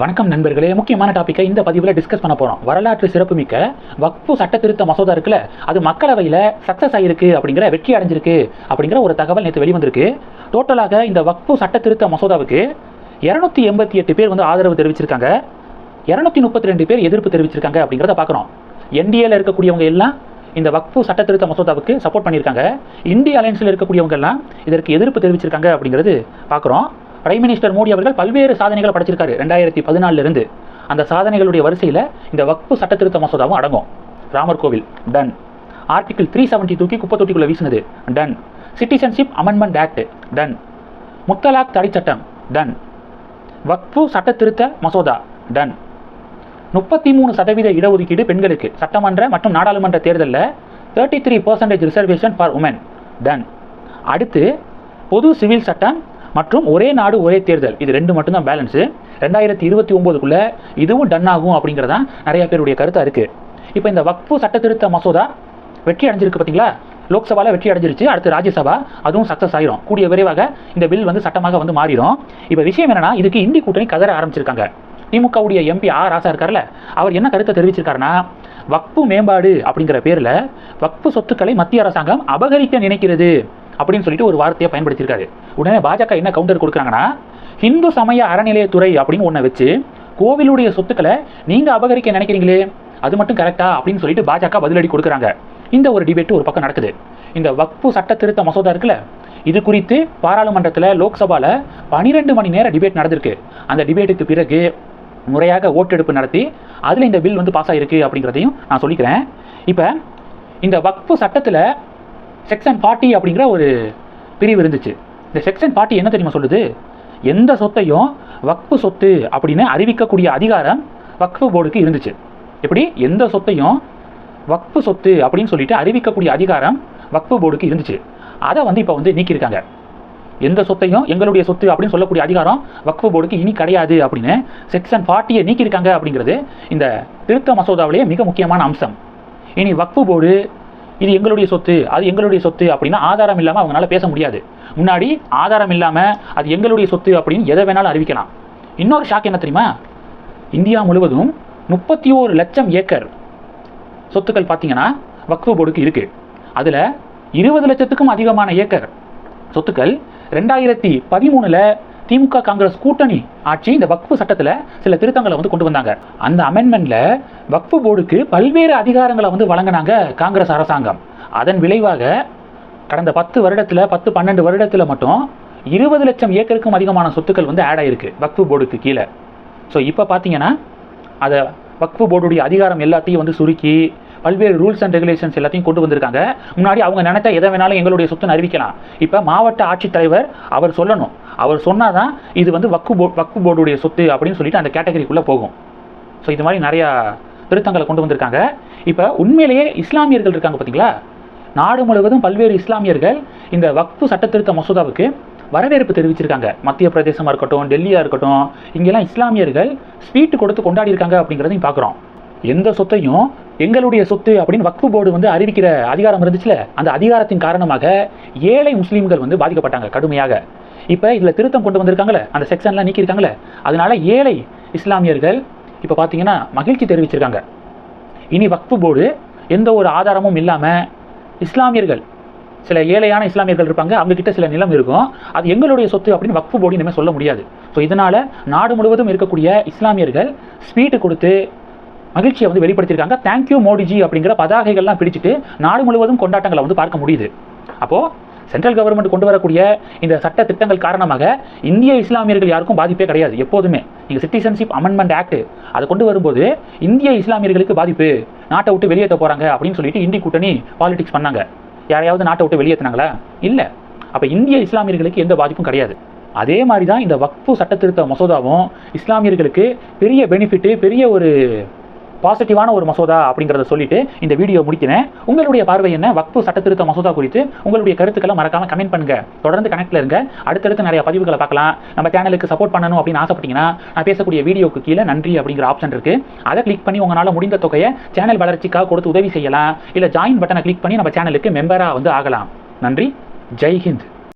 வணக்கம் நண்பர்களே. முக்கியமான டாப்பிக்கை இந்த பதிவில் டிஸ்கஸ் பண்ண போகிறோம் வரலாற்று சிறப்புமிக்க வக்ஃபு சட்ட திருத்த மசோதா இருக்குல்ல அது மக்களவையில் சக்ஸஸ் ஆகிருக்கு அப்படிங்கிற வெற்றி அடைஞ்சிருக்கு அப்படிங்கிற ஒரு தகவல் நேற்று வெளிவந்திருக்கு. டோட்டலாக இந்த வக்ஃபு சட்ட திருத்த மசோதாவுக்கு இரநூத்தி எண்பத்தி எட்டு பேர் வந்து ஆதரவு தெரிவிச்சிருக்காங்க. இரநூத்தி முப்பத்தி ரெண்டு பேர் எதிர்ப்பு தெரிவிச்சிருக்காங்க அப்படிங்கிறத பார்க்குறோம். என்டிஏல இருக்கக்கூடியவங்க எல்லாம் இந்த வக்ஃபு சட்ட திருத்த மசோதாவுக்கு சப்போர்ட் பண்ணியிருக்காங்க. இந்திய அலையன்ஸில் இருக்கக்கூடியவங்க எல்லாம் இதற்கு எதிர்ப்பு தெரிவிச்சிருக்காங்க அப்படிங்கிறது பார்க்குறோம். பிரைம் மினிஸ்டர் மோடி அவர்கள் பல்வேறு சாதனைகளை படைச்சிருக்காரு. ரெண்டாயிரத்தி பதினாலிருந்து அந்த சாதனைகளுடைய வரிசையில் இந்த வக்ஃபு சட்ட திருத்த மசோதாவும் அடங்கும். ராமர் கோவில் டன் ஆர்டிகிள் த்ரீ செவன்ட்டி தூக்கி குப்பை தொட்டிக்குள்ளே வீசினது done citizenship amendment act done முத்தலாக் தடை சட்டம் டன் வக்ஃபு சட்ட திருத்த மசோதா டன் முப்பத்தி மூணு சதவீத இடஒதுக்கீடு பெண்களுக்கு சட்டமன்ற மற்றும் நாடாளுமன்ற தேர்தலில் thirty three percentage reservation for woman ton அடுத்து பொது சிவில் சட்டம் மற்றும் ஒரே நாடு ஒரே தேர்தல். இது ரெண்டு மட்டும்தான் பேலன்ஸு ரெண்டாயிரத்தி இருபத்தி ஒம்போதுக்குள்ளே இதுவும் டன் ஆகும் அப்படிங்கிறதான் நிறைய பேருடைய கருத்தாக இருக்குது இப்போ இந்த வக்ஃபு சட்ட திருத்த மசோதா வெற்றி அடைஞ்சிருக்கு பார்த்தீங்களா லோக்சபாவில் வெற்றி அடைஞ்சிருச்சு. அடுத்து ராஜ்யசபா அதுவும் சக்ஸஸ் ஆயிரும். கூடிய விரைவாக இந்த பில் வந்து சட்டமாக வந்து மாறிடும். இப்போ விஷயம் என்னன்னா இதுக்கு இந்தி கூட்டணி கதற ஆரம்பிச்சிருக்காங்க. திமுகவுடைய எம்பி ஆர் ராசா இருக்கார்ல அவர் என்ன கருத்தை தெரிவிச்சிருக்காருன்னா வக்ஃபு மேம்பாடு அப்படிங்கிற பேரில் வக்ஃபு சொத்துக்களை மத்திய அரசாங்கம் அபகரிக்க நினைக்கிறது. அப்படின்னு சொல்லிட்டு ஒரு வார்த்தையை பயன்படுத்தியிருக்காரு. உடனே பாஜக என்ன கவுண்டர் கொடுக்குறாங்கன்னா ஹிந்து சமய அறநிலையத்துறை அப்படின்னு ஒன்றை வச்சு கோவிலுடைய சொத்துக்களை நீங்கள் அபகரிக்க நினைக்கிறீங்களே அது மட்டும் கரெக்டா அப்படின்னு சொல்லிட்டு பாஜக பதிலடி கொடுக்குறாங்க. இந்த ஒரு டிபேட் ஒரு பக்கம் நடக்குது. இந்த வக்ஃபு சட்ட திருத்த மசோதா இருக்குல்ல இது குறித்து பாராளுமன்றத்தில் லோக்சபாவில் பனிரெண்டு மணி நேரம் டிபேட் நடந்திருக்கு. அந்த டிபேட்டுக்கு பிறகு முறையாக ஓட்டெடுப்பு நடத்தி அதில் இந்த பில் வந்து பாஸ் ஆகிருக்கு அப்படிங்கிறதையும் நான் சொல்லிக்கிறேன். இப்போ இந்த வக்ஃபு சட்டத்தில் செக்ஷன் ஃபார்ட்டி அப்படிங்கிற ஒரு பிரிவு இருந்துச்சு. இந்த செக்ஷன் ஃபார்ட்டி என்ன தெரியுமா சொல்லுது? எந்த சொத்தையும் வக்ஃபு சொத்து அப்படின்னு அறிவிக்கக்கூடிய அதிகாரம் வக்ஃபு போர்டுக்கு இருந்துச்சு. எப்படி? எந்த சொத்தையும் வக்ஃபு சொத்து அப்படின்னு சொல்லிட்டு அறிவிக்கக்கூடிய அதிகாரம் வக்ஃபு போர்டுக்கு இருந்துச்சு. அதை வந்து இப்போ வந்து நீக்கியிருக்காங்க. எந்த சொத்தையும் எங்களுடைய சொத்து அப்படின்னு சொல்லக்கூடிய அதிகாரம் வக்ஃபு போர்டுக்கு இனி கிடையாது அப்படின்னு செக்ஷன் ஃபார்ட்டியை நீக்கியிருக்காங்க அப்படிங்கிறது இந்த திருத்த மசோதாவிலேயே மிக முக்கியமான அம்சம். இனி வக்ஃபு போர்டு இது எங்களுடைய சொத்து அது எங்களுடைய சொத்து அப்படின்னா ஆதாரம் இல்லாமல் அவங்களால பேச முடியாது. முன்னாடி ஆதாரம் இல்லாமல் அது எங்களுடைய சொத்து அப்படின்னு எதை வேணாலும் அறிவிக்கலாம். இன்னொரு ஷாக் என்ன தெரியுமா? இந்தியா முழுவதும் முப்பத்தி ஓரு லட்சம் ஏக்கர் சொத்துக்கள் பார்த்தீங்கன்னா வக்ஃபு போர்டுக்கு இருக்குது அதில் இருபது லட்சத்துக்கும் அதிகமான ஏக்கர் சொத்துக்கள் ரெண்டாயிரத்தி பதிமூணில் திமுக காங்கிரஸ் கூட்டணி ஆட்சி இந்த வக்ஃபு சட்டத்தில் சில திருத்தங்களை வந்து கொண்டு வந்தாங்க. அந்த அமெண்ட்மெண்ட்டில் வக்ஃபு போர்டுக்கு பல்வேறு அதிகாரங்களை வந்து வழங்கினாங்க காங்கிரஸ் அரசாங்கம். அதன் விளைவாக கடந்த பத்து வருடத்தில் பத்து பன்னெண்டு வருடத்தில் மட்டும் இருபது லட்சம் ஏக்கருக்கும் அதிகமான சொத்துக்கள் வந்து ஆட் ஆயிருக்கு வக்ஃபு போர்டுக்கு கீழே. ஸோ இப்போ பார்த்தீங்கன்னா அதை வக்ஃபு போர்டுடைய அதிகாரம் எல்லாத்தையும் வந்து சுருக்கி பல்வேறு ரூல்ஸ் அண்ட் ரெகுலேஷன்ஸ் எல்லாத்தையும் கொண்டு வந்திருக்காங்க. முன்னாடி அவங்க நினைத்த எதை வேணாலும் எங்களுடைய சொத்துன்னு அறிவிக்கலாம். இப்போ மாவட்ட ஆட்சித்தலைவர் அவர் சொல்லணும். அவர் சொன்னால் தான் இது வந்து வக்கு போ வக்கு போர்டுடைய சொத்து அப்படின்னு சொல்லிட்டு அந்த கேட்டகரிக்குள்ளே போகும். ஸோ இது மாதிரி நிறையா திருத்தங்களை கொண்டு வந்திருக்காங்க. இப்போ உண்மையிலேயே இஸ்லாமியர்கள் இருக்காங்க பார்த்தீங்களா நாடு முழுவதும் பல்வேறு இஸ்லாமியர்கள் இந்த வக்ஃபு சட்ட திருத்த மசோதாவுக்கு வரவேற்பு தெரிவிச்சிருக்காங்க. மத்திய பிரதேசமாக இருக்கட்டும் டெல்லியாக இருக்கட்டும் இங்கெல்லாம் இஸ்லாமியர்கள் ஸ்வீட்டு கொடுத்து கொண்டாடி இருக்காங்க அப்படிங்கிறதையும் பார்க்குறோம் எந்த சொத்தையும் எங்களுடைய சொத்து அப்படின்னு வக்ஃபு போர்டு வந்து அறிவிக்கிற அதிகாரம் இருந்துச்சுல அந்த அதிகாரத்தின் காரணமாக ஏழை முஸ்லீம்கள் வந்து பாதிக்கப்பட்டாங்க கடுமையாக. இப்போ இதில் திருத்தம் கொண்டு வந்திருக்காங்களே அந்த செக்ஷன்லாம் நீக்கியிருக்காங்களே அதனால ஏழை இஸ்லாமியர்கள் இப்போ பார்த்தீங்கன்னா மகிழ்ச்சி தெரிவிச்சிருக்காங்க. இனி வக்ஃபு போர்டு எந்த ஒரு ஆதாரமும் இல்லாமல் இஸ்லாமியர்கள் சில ஏழையான இஸ்லாமியர்கள் இருப்பாங்க அவங்கக்கிட்ட சில நிலம் இருக்கும் அது எங்களுடைய சொத்து அப்படின்னு வக்ஃபு போர்டு இனிமேல் சொல்ல முடியாது. ஸோ இதனால் நாடு முழுவதும் இருக்கக்கூடிய இஸ்லாமியர்கள் ஸ்வீட்டு கொடுத்து மகிழ்ச்சியை வந்து வெளிப்படுத்தியிருக்காங்க. தேங்க்யூ மோடிஜி அப்படிங்கிற பதாகைகள்லாம் பிடிச்சிட்டு நாடு முழுவதும் கொண்டாட்டங்களை வந்து பார்க்க முடியுது. அப்போது சென்ட்ரல் கவர்மெண்ட் கொண்டு வரக்கூடிய இந்த சட்ட திட்டங்கள் காரணமாக இந்திய இஸ்லாமியர்கள் யாருக்கும் பாதிப்பே கிடையாது எப்போதுமே. நீங்கள் சிட்டிசன்ஷிப் அமெண்ட்மெண்ட் ஆக்ட் அதை கொண்டு வரும்போது இந்திய இஸ்லாமியர்களுக்கு பாதிப்பு. நாட்டை விட்டு வெளியேற்ற போகிறாங்க அப்படின்னு சொல்லிட்டு இந்தி கூட்டணி பாலிடிக்ஸ் பண்ணாங்க. யாரையாவது நாட்டை விட்டு வெளியேற்றினாங்களா? இல்லை. அப்போ இந்திய இஸ்லாமியர்களுக்கு எந்த பாதிப்பும் கிடையாது. அதே மாதிரி தான் இந்த வக்ஃபு சட்டத்திருத்த மசோதாவும் இஸ்லாமியர்களுக்கு பெரிய பெனிஃபிட்டு பெரிய ஒரு பாசிட்டிவான ஒரு மசோதா அப்படிங்கிறத சொல்லிட்டு இந்த வீடியோ முடிக்கிறேன். உங்களுடைய பார்வை என்ன? வக்ஃபு சட்டத்திருத்த மசோதா குறித்து உங்களுடைய கருத்துக்களை மறக்காம கமெண்ட் பண்ணுங்க. தொடர்ந்து கனெக்ட்ல இருங்க. அடுத்தடுத்து நிறைய பதிவுகளை பார்க்கலாம். நம்ம சேனலுக்கு சப்போர்ட் பண்ணணும் அப்படின்னு ஆசைப்பட்டீங்கன்னா நான் பேசக்கூடிய வீடியோக்கு கீழே நன்றி அப்படிங்கிற ஆப்ஷன் இருக்கு. அதை கிளிக் பண்ணி உங்களால் முடிந்த தொகையை சேனல் வளர்ச்சிக்காக கொடுத்து உதவி செய்யலாம். இல்லை ஜாயின் பட்டனை கிளிக் பண்ணி நம்ம சேனலுக்கு மெம்பராக வந்து ஆகலாம். நன்றி. ஜெய் ஹிந்த்.